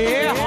Yeah.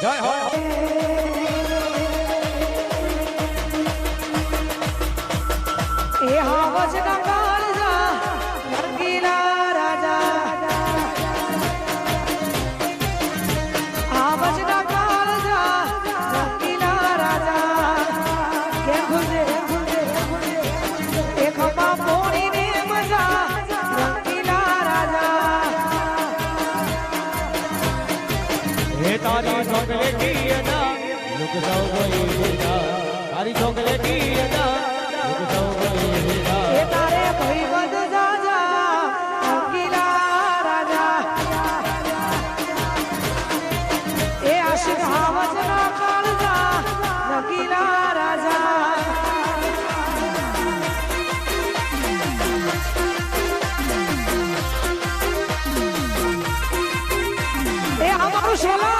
જય હો. એ હા વસગા સૌ કોઈ હેતા તારી ચોકલેટી હેતા એક સૌ કોઈ હેતા એ તારે ભઈ વદ જાજા કોકિલા રાજા એ આશિક હાવજ ના કાળજા કોકિલા રાજા એ અમારું સોલા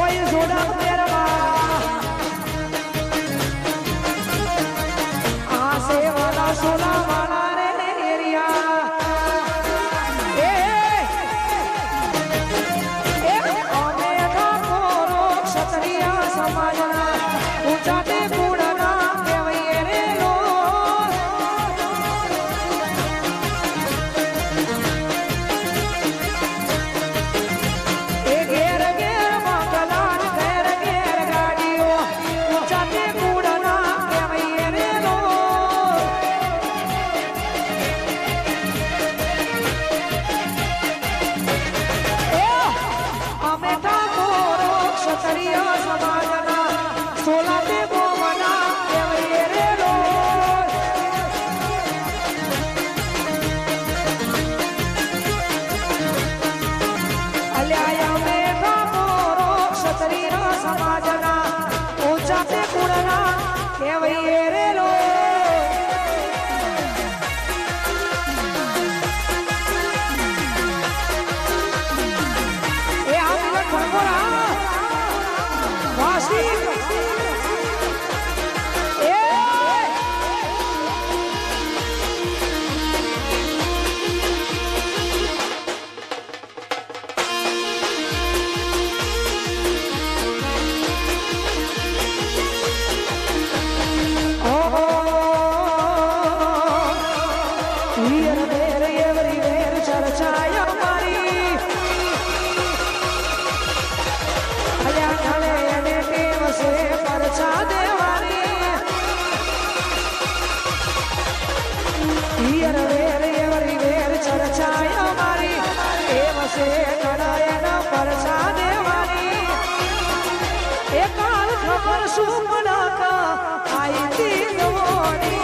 કોઈ જોડા સ્ત્રીનો સમાજના ઊંચા તે ગુણના કેવઈએ રે લો કરશું મલાકા આઈ તી નવોણી